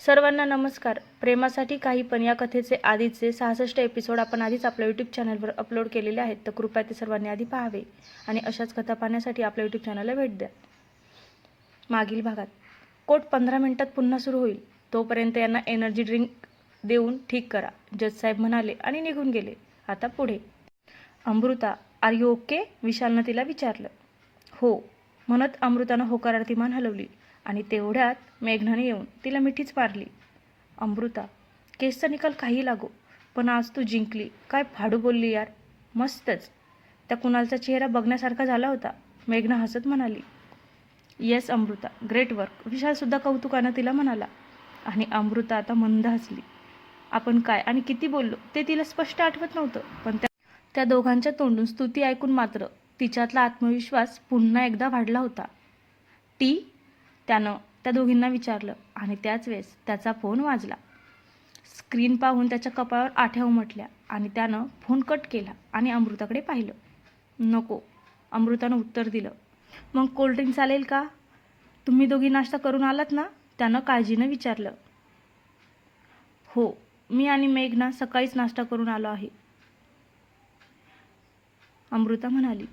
सर्वांना नमस्कार. प्रेमासाठी काही पण या कथेचे आधीचे सहासष्ट एपिसोड आपण आधीच आपल्या यूट्यूब चॅनलवर अपलोड केलेले आहेत तर कृपया ते सर्वांनी आधी पाहावे आणि अशाच कथा पाहण्यासाठी आपल्या यूट्यूब चॅनलला भेट द्या. मागील भागात कोट पंधरा मिनिटात पुन्हा सुरू होईल. तोपर्यंत यांना एनर्जी ड्रिंक देऊन ठीक करा. जज साहेब म्हणाले आणि निघून गेले. आता पुढे. अमृता आर यू ओके विशालनं तिला विचारलं. हो. म्हणत अमृतानं होकारार्थी मान हलवली. आणि तेवढ्यात मेघनाने येऊन तिला मिठीच मारली अमृता केसचा निकाल काही लागो पण आज तू जिंकली. काय फाडू बोलली यार? मस्तच. त्या कुणालचा चेहरा बघण्यासारखा झाला होता मेघना हसत म्हणाली. येस अमृता. Great work. विशालसुद्धा कौतुकानं तिला म्हणाला. आणि अमृता आता मंद हसली. आपण काय आणि किती बोललो ते तिला स्पष्ट आठवत नव्हतं. पण त्या त्या दोघांच्या तोंडून स्तुती ऐकून मात्र तिच्यातला आत्मविश्वास पुन्हा एकदा वाढला होता. टी? त्यानं त्या दोघींना विचारलं आणि त्याच वेळेस त्याचा फोन वाजला. स्क्रीन पाहून त्याच्या कपाळावर आठ्या उमटल्या आणि त्यानं फोन कट केला आणि अमृताकडे पाहिलं. नको अमृतानं उत्तर दिलं. मग कोल्ड्रिंक चालेल का? तुम्ही दोघी नाश्ता करून आलात ना? त्यानं काळजीनं विचारलं. हो मी आणि मेघना सकाळीच नाश्ता करून आलो आहे. अमृता म्हणाली.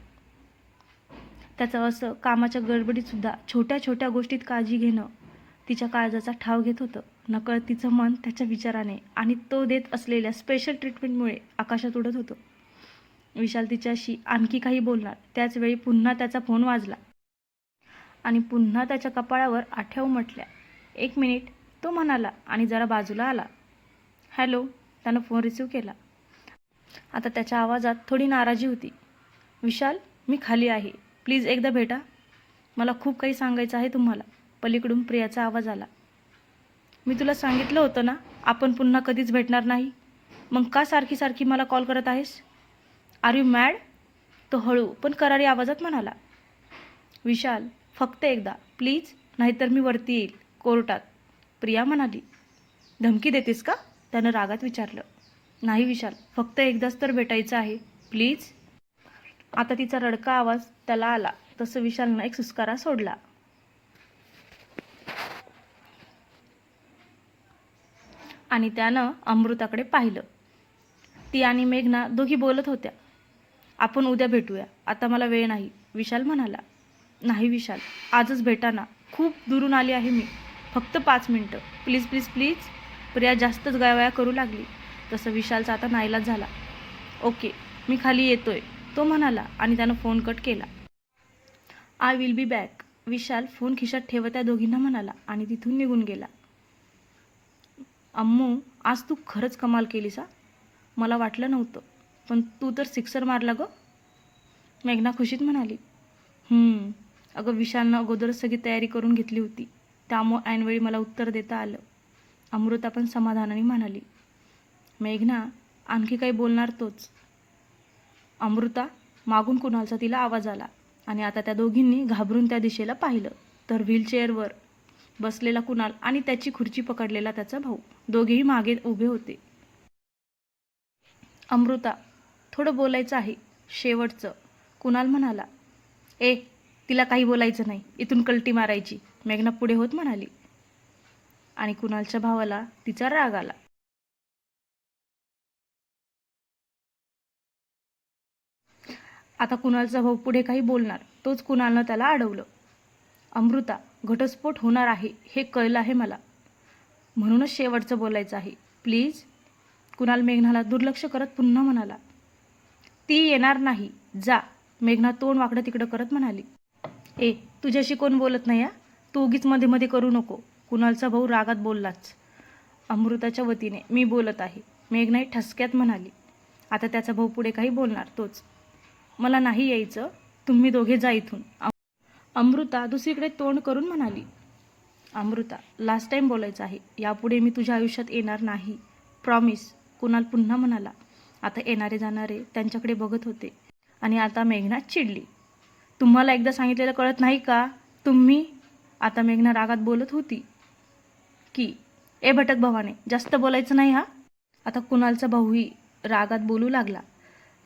त्याचं असं कामाच्या गडबडीतसुद्धा छोट्या छोट्या गोष्टीत काळजी घेणं तिच्या काळजाचा ठाव घेत होतं. नकळत तिचं मन त्याच्या विचाराने आणि तो देत असलेल्या स्पेशल ट्रीटमेंटमुळे आकाशात उडत होतं. विशाल तिच्याशी आणखी काही बोलणार. त्याचवेळी पुन्हा त्याचा फोन वाजला. आणि पुन्हा त्याच्या कपाळावर आठ्या उमटल्या एक मिनिट तो म्हणाला आणि जरा बाजूला आला. हॅलो त्यानं फोन रिसीव केला. आता त्याच्या आवाजात थोडी नाराजी होती. विशाल मी खाली आहे. प्लीज एकदा भेटा. मला खूप काही सांगायचं आहे तुम्हाला. पलीकडून प्रियाचा आवाज आला. मी तुला सांगितलं होतं ना आपण पुन्हा कधीच भेटणार नाही. मग का सारखी सारखी मला कॉल करत आहेस? आर यू मॅड तो हळू पण करारी आवाजात म्हणाला. विशाल फक्त एकदा प्लीज नाहीतर मी वरती येईल कोर्टात. प्रिया म्हणाली. धमकी देतेस का? त्यानं रागात विचारलं. नाही विशाल फक्त एकदाच तर भेटायचं आहे. प्लीज. आता तिचा रडका आवाज त्याला आला. तसं विशालनं एक सुस्कारा सोडला. आणि त्यानं अमृताकडे पाहिलं. ती आणि मेघना दोघी बोलत होत्या. आपण उद्या भेटूया. आता मला वेळ नाही. विशाल म्हणाला. नाही विशाल. आजच भेटाना. खूप दुरून आली आहे मी. फक्त पाच मिनटं. Please please please. प्रिया जास्तच गायवाया करू लागली. तसं विशालचा आता नाईलाज झाला. ओके. मी खाली येतोय. तो म्हणाला आणि त्यानं फोन कट केला. I will be back Vishal phone खिशात ठेवत त्या दोघींना म्हणाला आणि तिथून निघून गेला. अम्मू आज तू खरंच कमाल केलीस हा? मला वाटलं नव्हतं पण तू तर सिक्सर मारला गं. मेघना खुशीत म्हणाली अगं विशालनं अगोदरच सगळी तयारी करून घेतली होती त्यामुळं ऐनवेळी मला उत्तर देता आलं. अमृता पण समाधानाने म्हणाली मेघना आणखी काही बोलणार तोच. अमृता मागून कुणालचा तिला आवाज आला. आणि आता त्या दोघींनी घाबरून त्या दिशेला पाहिलं. तर व्हीलचेअरवर बसलेला कुणाल आणि त्याची खुर्ची पकडलेला त्याचा भाऊ. दोघेही मागे उभे होते. अमृता थोडं बोलायचं आहे. शेवटचं. कुणाल म्हणाला ए तिला काही बोलायचं नाही. इथून कलटी मारायची. मेघना पुढे होत म्हणाली. आणि कुणालच्या भावाला तिचा राग आला. आता कुणालचा भाऊ पुढे काही बोलणार तोच कुणालनं त्याला अडवलं. अमृता घटस्फोट होणार आहे हे कळलं आहे मला. म्हणूनच शेवटचं बोलायचं आहे. प्लीज. कुणाल मेघनाला दुर्लक्ष करत पुन्हा म्हणाला. ती येणार नाही. जा. मेघना तोंड वाकडं तिकडं करत म्हणाली. ए तुझ्याशी कोण बोलत नाही या तू उगीच मध्ये मध्ये करू नको. कुणालचा भाऊ रागात बोललाच. अमृताच्या वतीने मी बोलत आहे. मेघनाई ठसक्यात म्हणाली. आता त्याचा भाऊ पुढे काही बोलणार तोच. मला नाही यायचं. तुम्ही दोघे जा इथून. अमृता दुसरीकडे तोंड करून म्हणाली अमृता लास्ट टाईम बोलायचं आहे. यापुढे मी तुझ्या आयुष्यात येणार नाही. प्रॉमिस कुणाल पुन्हा म्हणाला आता येणारे जाणारे त्यांच्याकडे बघत होते आणि आता मेघना चिडली. तुम्हाला एकदा सांगितलेलं कळत नाही का? तुम्ही आता मेघना रागात बोलत होती की ए भटक भवाने जास्त बोलायचं नाही हा? आता कुणालचा भाऊही रागात बोलू लागला.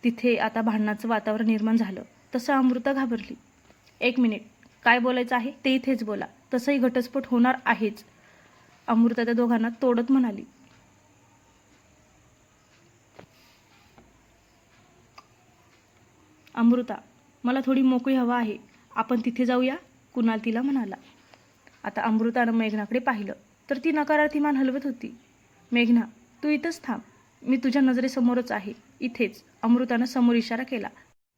तिथे आता भांडणाचं वातावरण निर्माण झालं. तसं अमृता घाबरली. एक मिनिट काय बोलायचं आहे? ते इथेच बोला. तसंही घटस्फोट होणार आहेच. अमृता त्या दोघांना तोडत म्हणाली. अमृता मला थोडी मोकळी हवा आहे. आपण तिथे जाऊया? कुणाल तिला म्हणाला. आता अमृतानं मेघनाकडे पाहिलं तर ती नकारार्थी मान हलवत होती. मेघना तू इथंच थांब. मी तुझ्या नजरेसमोरच आहे. इथेच अमृतानं समोर इशारा केला.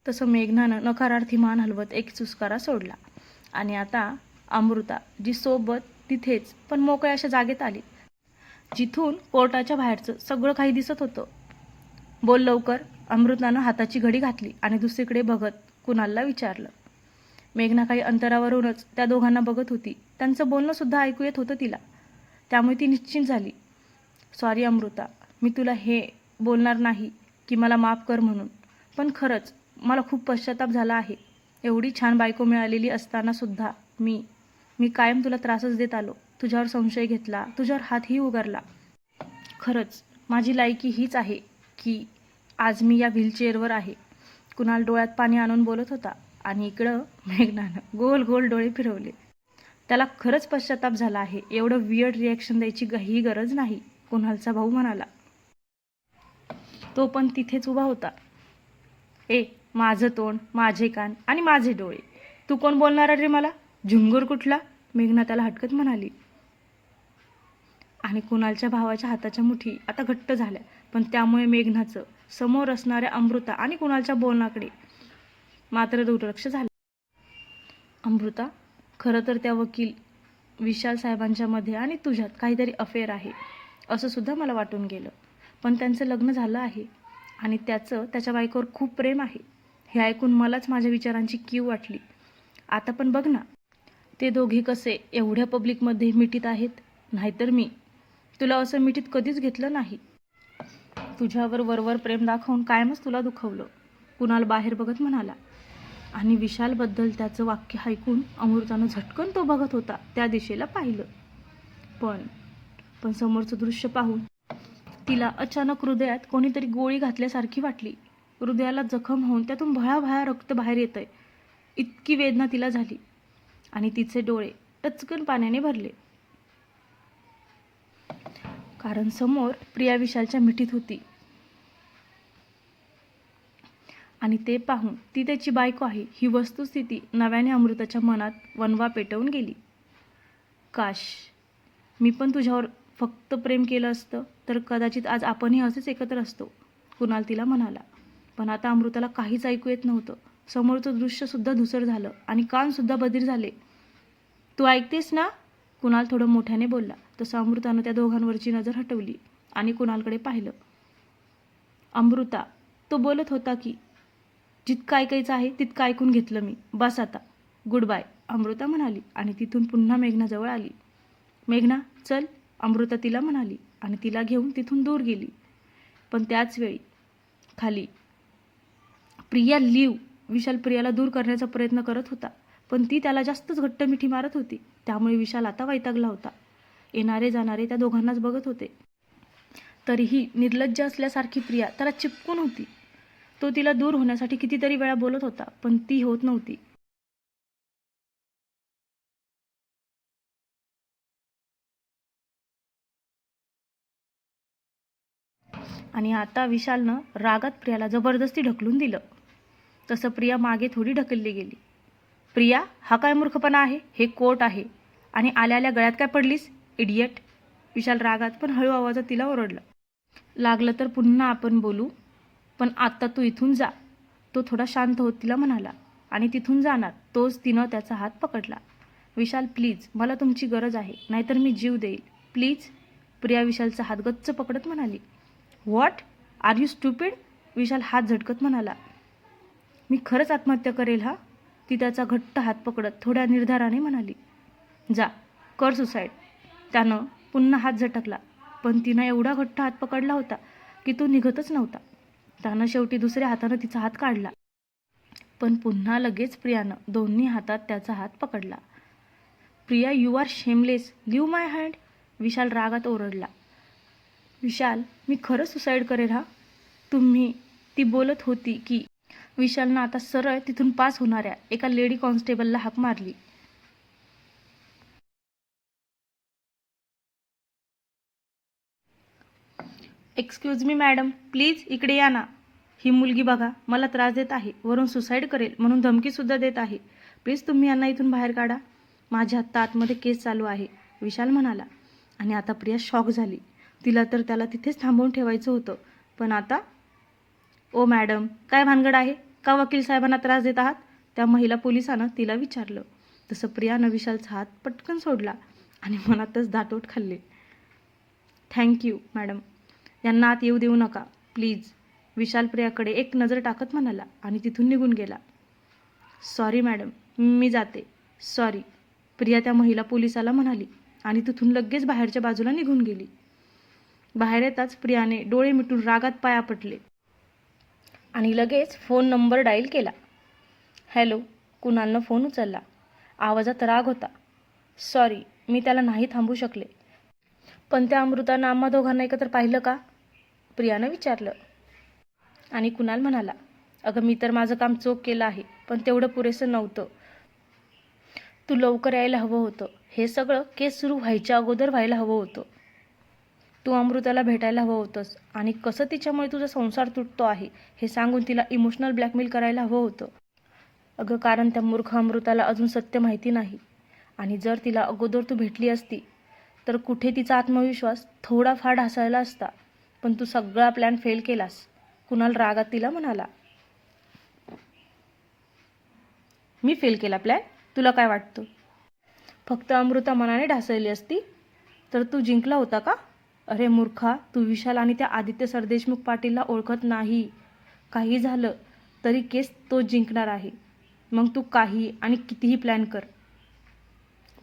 तसं मेघनानं नकारार्थी मान हलवत एक चुस्कारा सोडला. आणि आता अमृता जी सोबत तिथेच पण मोकळ्या अशा जागेत आली. जिथून कोर्टाच्या बाहेरचं सगळं काही दिसत होतं. बोल लवकर अमृतानं हाताची घडी घातली आणि दुसरीकडे बघत कुणालला विचारलं. मेघना काही अंतरावरूनच त्या दोघांना बघत होती. त्यांचं बोलणं सुद्धा ऐकू येत होतं तिला. त्यामुळे ती निश्चिंत झाली. सॉरी अमृता. मी तुला हे बोलणार नाही. की मला माफ कर म्हणून. पण खरंच मला खूप पश्चाताप झाला आहे. एवढी छान बायको मिळालेली असतानासुद्धा मी मी कायम तुला त्रासच देत आलो. तुझ्यावर संशय घेतला तुझ्यावर हातही उगारला. खरंच माझी लायकी हीच आहे की आज मी या व्हीलचेअरवर आहे. कुणाल डोळ्यात पाणी आणून बोलत होता आणि इकडं मेघनानं गोल गोल डोळे फिरवले. त्याला खरंच पश्चाताप झाला आहे. एवढं वियर्ड रिॲक्शन द्यायची ही गरज नाही कुणालचा भाऊ म्हणाला. तो पण तिथेच उभा होता. ए माझं तोंड माझे कान आणि माझे डोळे. तू कोण बोलणार रे मला? झुंगूर कुठला? मेघना त्याला हटकत म्हणाली. आणि कुणालच्या भावाच्या हाताच्या मुठी आता घट्ट झाल्या पण त्यामुळे मेघनाचं समोर असणाऱ्या अमृता आणि कुणालच्या बोलण्याकडे मात्र दुर्लक्ष झालं. अमृता खरं तर त्या वकील विशाल साहेबांच्यामध्ये आणि तुझ्यात काहीतरी अफेअर आहे असं सुद्धा मला वाटून गेलं. पण त्यांचं लग्न झालं आहे. आणि त्याचं त्याच्या बायकोवर खूप प्रेम आहे. हे ऐकून मलाच माझ्या विचारांची कीव वाटली. आता पण बघ ना ते दोघे कसे एवढ्या पब्लिकमध्ये मिठीत आहेत? नाहीतर मी तुला असं मिठीत कधीच घेतलं नाही. तुझ्यावर वरवर प्रेम दाखवून कायमच तुला दुखवलं. कुणाल बाहेर बघत म्हणाला. आणि विशालबद्दल त्याचं वाक्य ऐकून अमृतानं झटकन तो बघत होता त्या दिशेला पाहिलं. पण पण समोरचं दृश्य पाहून तिला अचानक हृदयात कोणीतरी गोळी घातल्यासारखी वाटली. हृदयाला जखम होऊन त्यातून भळाभळा रक्त बाहेर येतंय. इतकी वेदना तिला झाली. आणि तिचे डोळे टचकन पाण्याने भरले. कारण समोर प्रिया विशालच्या मिठीत होती. आणि ते पाहून ती त्याची बायको आहे. ही वस्तुस्थिती नव्याने अमृताच्या मनात वनवा पेटवून गेली. काश मी पण तुझ्यावर फक्त प्रेम केलं असतं तर कदाचित आज आपणही असेच एकत्र असतो. कुणाल तिला म्हणाला पण आता अमृताला काहीच ऐकू येत नव्हतं. समोरचं दृश्यसुद्धा धुसर झालं आणि कानसुद्धा बधीर झाले. तू ऐकतेस ना? कुणाल थोडं मोठ्याने बोलला. तसं अमृतानं त्या दोघांवरची नजर हटवली आणि कुणालकडे पाहिलं. अमृता तो बोलत होता की जितकं ऐकायचं आहे तितकं ऐकून घेतलं मी. बस आता. Good bye. अमृता म्हणाली आणि तिथून पुन्हा मेघनाजवळ आली. मेघना चल. अमृता तिला म्हणाली आणि तिला घेऊन तिथून दूर गेली. पण त्याच वेळी खाली प्रिया लिव विशाल प्रियाला दूर करण्याचा प्रयत्न करत होता पण ती त्याला जास्तच घट्ट मिठी मारत होती. त्यामुळे विशाल आता वैतागला होता. येणारे जाणारे त्या दोघांनाच बघत होते. तरीही निर्लज्ज असल्यासारखी प्रिया त्याला चिपकून होती. तो तिला दूर होण्यासाठी कितीतरी वेळा बोलत होता पण ती होत नव्हती. आणि आता विशालनं रागात प्रियाला जबरदस्ती ढकलून दिलं. तसं प्रिया मागे थोडी ढकलली गेली. प्रिया हा काय मूर्खपणा आहे? हे कोट आहे. आणि आल्या आल्या गळ्यात काय पडलीस? इडियट. विशाल रागात पण हळू आवाजात तिला ओरडला. लागलं तर पुन्हा आपण बोलू. पण आत्ता तू इथून जा. तो थोडा शांत होत तिला म्हणाला. आणि तिथून जाणार तोच तिनं त्याचा हात पकडला. विशाल प्लीज मला तुमची गरज आहे. नाहीतर मी जीव देईल. प्लीज. प्रिया विशालचा हात गच्च पकडत म्हणाली. What are you stupid Vishal हात झटकत म्हणाला. मी खरंच आत्महत्या करेल हा? ती त्याचा घट्ट हात पकडत थोड्या निर्धाराने म्हणाली. जा कर सुसाईड. त्यानं पुन्हा हात झटकला पण तिनं एवढा घट्ट हात पकडला होता की तो निघतच नव्हता. त्यानं शेवटी दुसऱ्या हातानं तिचा हात काढला. पण पुन्हा लगेच प्रियानं दोन्ही हातात त्याचा हात पकडला. Priya you are shameless leave my hand Vishal रागात ओरडला. विशाल मी खरं सुसाईड करेल हा? तुम्ही ती बोलत होती की विशालनं आता सरळ तिथून पास होणाऱ्या एका लेडी कॉन्स्टेबलला हाक मारली. एक्सक्यूज मी मॅडम प्लीज इकडे या ना. ही मुलगी बघा मला त्रास देत आहे. वरून सुसाईड करेल म्हणून धमकीसुद्धा देत आहे. प्लीज तुम्ही यांना इथून बाहेर काढा. माझ्या आत्ता आतमध्ये केस चालू आहे विशाल म्हणाला. आणि आता प्रिया शॉक झाली. तिला तर त्याला तिथेच थांबवून ठेवायचं होतं. पण आता ओ मॅडम काय भानगड आहे? का वकील साहेबांना त्रास देत आहात? त्या महिला पोलिसानं तिला विचारलं. तसं प्रियानं विशालचा हात पटकन सोडला आणि मनातच दाटोट खाल्ले. थँक्यू मॅडम यांना आत येऊ देऊ नका. प्लीज विशाल प्रियाकडे एक नजर टाकत म्हणाला आणि तिथून निघून गेला. सॉरी मॅडम मी जाते. सॉरी प्रिया त्या महिला पोलिसाला म्हणाली आणि तिथून लगेच बाहेरच्या बाजूला निघून गेली. बाहेर येताच प्रियाने डोळे मिटून रागात पाया पटले आणि लगेच फोन नंबर डायल केला. हॅलो कुणालनं फोन उचलला? आवाजात राग होता. सॉरी मी त्याला नाही थांबू शकले. पण त्या अमृतानं आम्हा दोघांना एकत्र पाहिलं का? प्रियानं विचारलं. आणि कुणाल म्हणाला अगं मी तर माझं काम चोख केलं आहे पण तेवढं पुरेसं नव्हतं. तू लवकर यायला हवं होतं. हे सगळं केस सुरू व्हायच्या अगोदर व्हायला हवं होतं. तू अमृताला भेटायला हवं होतंस. आणि कसं तिच्यामुळे तुझा संसार तुटतो आहे हे सांगून तिला इमोशनल ब्लॅकमेल करायला हवं होतं. अगं कारण त्या मूर्ख अमृताला अजून सत्य माहिती नाही. आणि जर तिला अगोदर तू भेटली असती तर कुठे तिचा आत्मविश्वास थोडाफार ढासळला असता. पण तू सगळा प्लॅन फेल केलास. कुणाल रागात तिला म्हणाला. मी फेल केला प्लॅन तुला काय वाटतं? फक्त अमृता मनाने ढासळली असती तर तू जिंकला होता का? अरे मूर्खा तू विशाल आणि त्या आदित्य सरदेशमुख पाटीलला ओळखत नाही. काही झालं तरी केस तो जिंकणार आहे. मग तू काही आणि कितीही प्लॅन कर.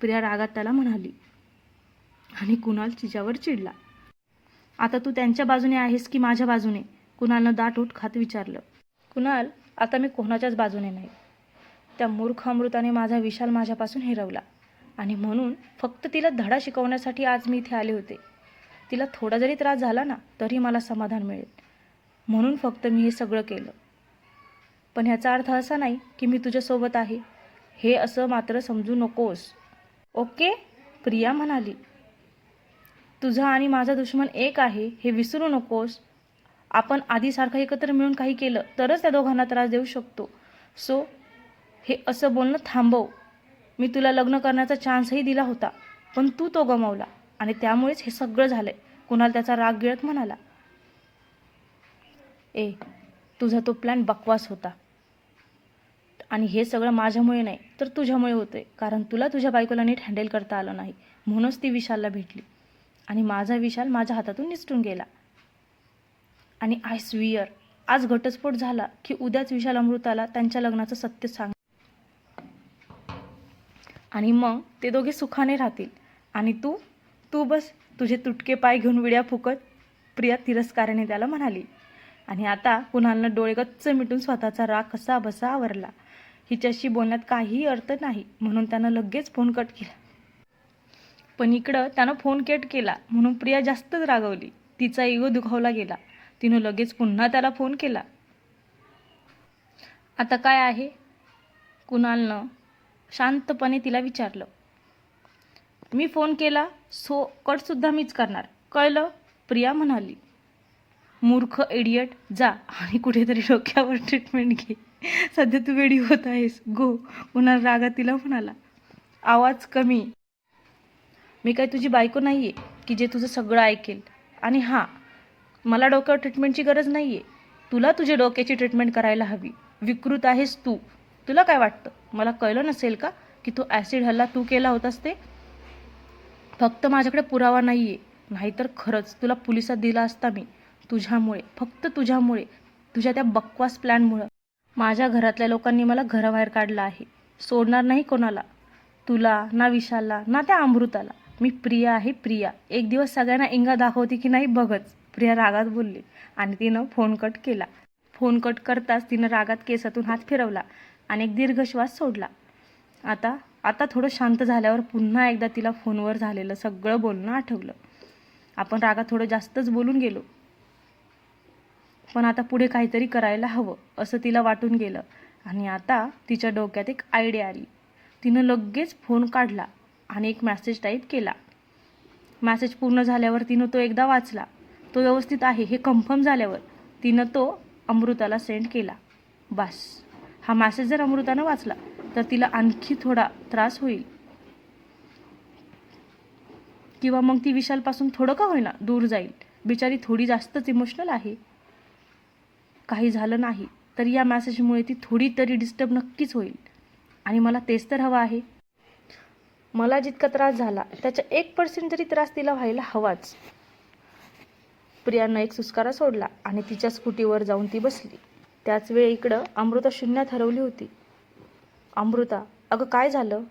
प्रिया रागात त्याला म्हणाली. आणि कुणाल तिच्यावर चिडला. आता तू त्यांच्या बाजूने आहेस की माझ्या बाजूने? कुणालनं दाट उठ खात विचारलं. कुणाल आता मी कोणाच्याच बाजूने नाही. त्या मूर्ख अमृताने माझा विशाल माझ्यापासून हिरवला. आणि म्हणून फक्त तिला धडा शिकवण्यासाठी आज मी इथे आले होते. तिला थोडा जरी त्रास झाला ना तरी मला समाधान मिळेल. म्हणून फक्त मी हे सगळं केलं. पण ह्याचा अर्थ असा नाही की मी तुझ्यासोबत आहे. हे असं मात्र समजू नकोस. ओके? प्रिया म्हणाली. तुझा आणि माझा दुश्मन एक आहे हे विसरू नकोस. आपण आधीसारखं एकत्र मिळून काही केलं तरच त्या दोघांना त्रास देऊ शकतो. सो हे असं बोलणं थांबव. मी तुला लग्न करण्याचा चान्सही दिला होता पण तू तो गमावला. आणि त्यामुळेच हे सगळं झालंय. कुणाला त्याचा राग गिळत म्हणाला? ए तुझा तो प्लॅन बकवास होता. आणि हे सगळं माझ्यामुळे नाही तर तुझ्यामुळे होतंय. कारण तुला तुझ्या बायकोला नीट हँडल करता आलं नाही. म्हणूनच ती विशालला भेटली. आणि माझा विशाल माझ्या हातातून निसटून गेला. आणि आय स्वियर आज घटस्फोट झाला की उद्याच विशाल अमृताला त्यांच्या लग्नाचं सत्य सांग. आणि मग ते दोघे सुखाने राहतील. आणि तू? तू बस तुझे तुटके पाय घेऊन विड्या फुकत प्रिया तिरस्काराने त्याला म्हणाली. आणि आता कुणालनं डोळे गच्च मिटून स्वतःचा राग कसा बसा आवरला. हिच्याशी बोलण्यात काहीही अर्थ नाही म्हणून त्यानं लगेच फोन कट केला. पण इकडं त्यानं फोन कट केला म्हणून प्रिया जास्तच रागवली. तिचा इगो दुखावला गेला. तिनं लगेच पुन्हा त्याला फोन केला. आता काय आहे? कुणालनं शांतपणे तिला विचारलं. मी फोन केला सो कटसुद्धा मीच करणार. कळलं? प्रिया म्हणाली मूर्ख एडियट जा आणि कुठेतरी डोक्यावर ट्रीटमेंट घे. सध्या तू वेडी होत आहेस. गो. पुन्हा रागा तिला म्हणाला आवाज कमी. मी काय तुझी बायको नाही आहे की जे तुझं सगळं ऐकेल? आणि हां मला डोक्यावर ट्रीटमेंटची गरज नाही आहे तुला तुझ्या डोक्याची ट्रीटमेंट करायला हवी. विकृत आहेस तू. तुला काय वाटतं? मला कळलं नसेल का की तो ॲसिड हल्ला तू केला होतास ते? फक्त माझ्याकडे पुरावा नाही आहे नाहीतर खरंच तुला पोलिसात दिला असता मी. तुझ्यामुळे फक्त तुझ्यामुळे तुझ्या त्या बकवास प्लॅनमुळं. माझ्या घरातल्या लोकांनी मला घराबाहेर काढलं आहे. सोडणार नाही कोणाला. तुला ना विशालला ना त्या अमृताला. मी प्रिया आहे प्रिया. एक दिवस सगळ्यांना इंगा दाखवते की नाही बघच प्रिया रागात बोलली आणि तिनं फोन कट केला. फोन कट करताच तिनं रागात केसातून हात फिरवला आणि एक दीर्घ श्वास सोडला. आता आता थोडं शांत झाल्यावर पुन्हा एकदा तिला फोनवर झालेलं सगळं बोलणं आठवलं. आपण रागात थोडं जास्तच बोलून गेलो. पण आता पुढे काहीतरी करायला हवं असं तिला वाटून गेलं. आणि आता तिच्या डोक्यात एक आयडिया आली. तिनं लगेच फोन काढला आणि एक मॅसेज टाईप केला. मॅसेज पूर्ण झाल्यावर तिनं तो एकदा वाचला. तो तो व्यवस्थित आहे हे कन्फर्म झाल्यावर तिनं तो अमृताला सेंड केला. बस. हा मॅसेज जर अमृतानं वाचला तर तिला आणखी थोडा त्रास होईल. किंवा मग ती विशालपासून थोडं का होईना दूर जाईल. बिचारी थोडी जास्तच इमोशनल आहे. काही झालं नाही तर या मॅसेजमुळे ती थोडी तरी डिस्टर्ब नक्कीच होईल. आणि मला तेच तर हवं आहे. मला जितका त्रास झाला त्याचा एक पर्सेंट जरी त्रास तिला व्हायला हवाच. प्रियानं एक सुस्कारा सोडला आणि तिच्या स्कूटीवर जाऊन ती बसली. त्याच वेळी इकडं अमृता शून्यात हरवली होती. अमृता अगं काय झालं?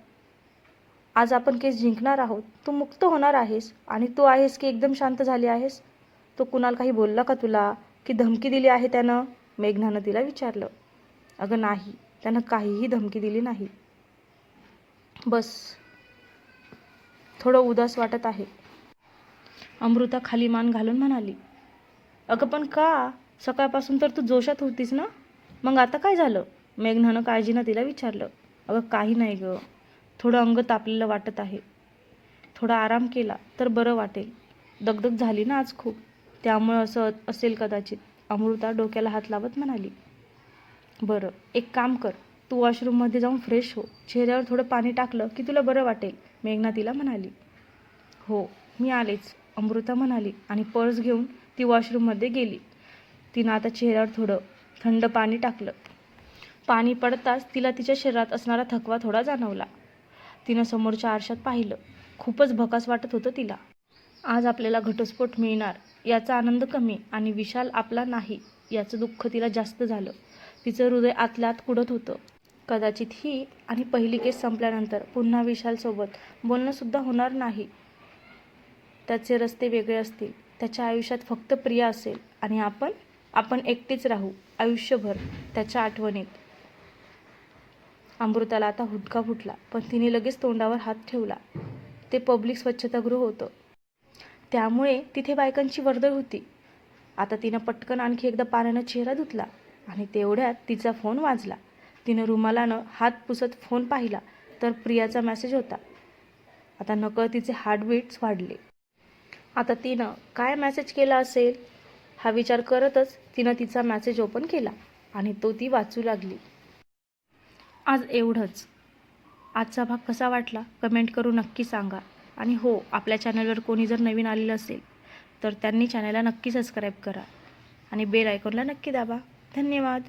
आज आपण केस जिंकणार आहोत. तू मुक्त होणार आहेस आणि तू आहेस की एकदम शांत झाली आहेस? तो कुणाल काही बोलला का तुला की धमकी दिली आहे त्यानं? मेघनानं तिला विचारलं. अगं नाही त्यानं काहीही धमकी दिली नाही. बस. थोडं उदास वाटत आहे. अमृता खाली मान घालून म्हणाली अगं पण का? सकाळपासून तर तू जोशात होतीस ना? मग आता काय झालं? मेघनानं काळजीनं तिला विचारलं अगं काही नाही गं. थोडं अंग तापलेलं वाटत आहे. थोडा आराम केला तर बरं वाटेल. दगदग झाली ना आज खूप. त्यामुळं असं असेल कदाचित. अमृता डोक्याला हात लावत म्हणाली बरं एक काम कर. तू वॉशरूममध्ये जाऊन फ्रेश हो. चेहऱ्यावर थोडं पाणी टाकलं की तुला बरं वाटेल मेघना तिला म्हणाली. हो मी आलेच अमृता म्हणाली आणि पर्स घेऊन ती वॉशरूममध्ये गेली. तिनं आता चेहऱ्यावर थोडं थंड पाणी टाकलं. पाणी पडताच तिला तिच्या शरीरात असणारा थकवा थोडा जाणवला. तिनं समोरच्या आरशात पाहिलं. खूपच भकास वाटत होतं तिला. आज आपल्याला घटस्फोट मिळणार याचा आनंद कमी आणि विशाल आपला नाही याचं दुःख तिला जास्त झालं. तिचं हृदय आतल्यात कुडत होतं. कदाचित ही आणि पहिली केस संपल्यानंतर पुन्हा विशालसोबत बोलणंसुद्धा होणार नाही. त्याचे रस्ते वेगळे असतील त्याच्या आयुष्यात फक्त प्रिया असेल आणि आपण आपण एकटेच राहू आयुष्यभर त्याच्या आठवणीत. अमृताला आता हुदका फुटला पण तिने लगेच तोंडावर हात ठेवला. ते पब्लिक स्वच्छतागृह होतं. त्यामुळे तिथे बायकांची वर्दळ होती. आता तिनं पटकन आणखी एकदा पाण्यानं चेहरा धुतला आणि तेवढ्यात तिचा फोन वाजला. तिनं रुमालानं हात पुसत फोन पाहिला तर प्रियाचा मेसेज होता. आता नकळ तिचे हार्टबीट्स वाढले. आता तिनं काय मेसेज केला असेल? हा विचार करतच तिनं तिचा मॅसेज ओपन केला आणि तो ती वाचू लागली. आज एवढंच. आजचा भाग कसा वाटला? कमेंट करून नक्की सांगा. आणि हो आपल्या चॅनलवर कोणी जर नवीन आलेलं असेल तर त्यांनी चॅनलला नक्की सबस्क्राईब करा. आणि बेल आयकॉनला नक्की दाबा. धन्यवाद.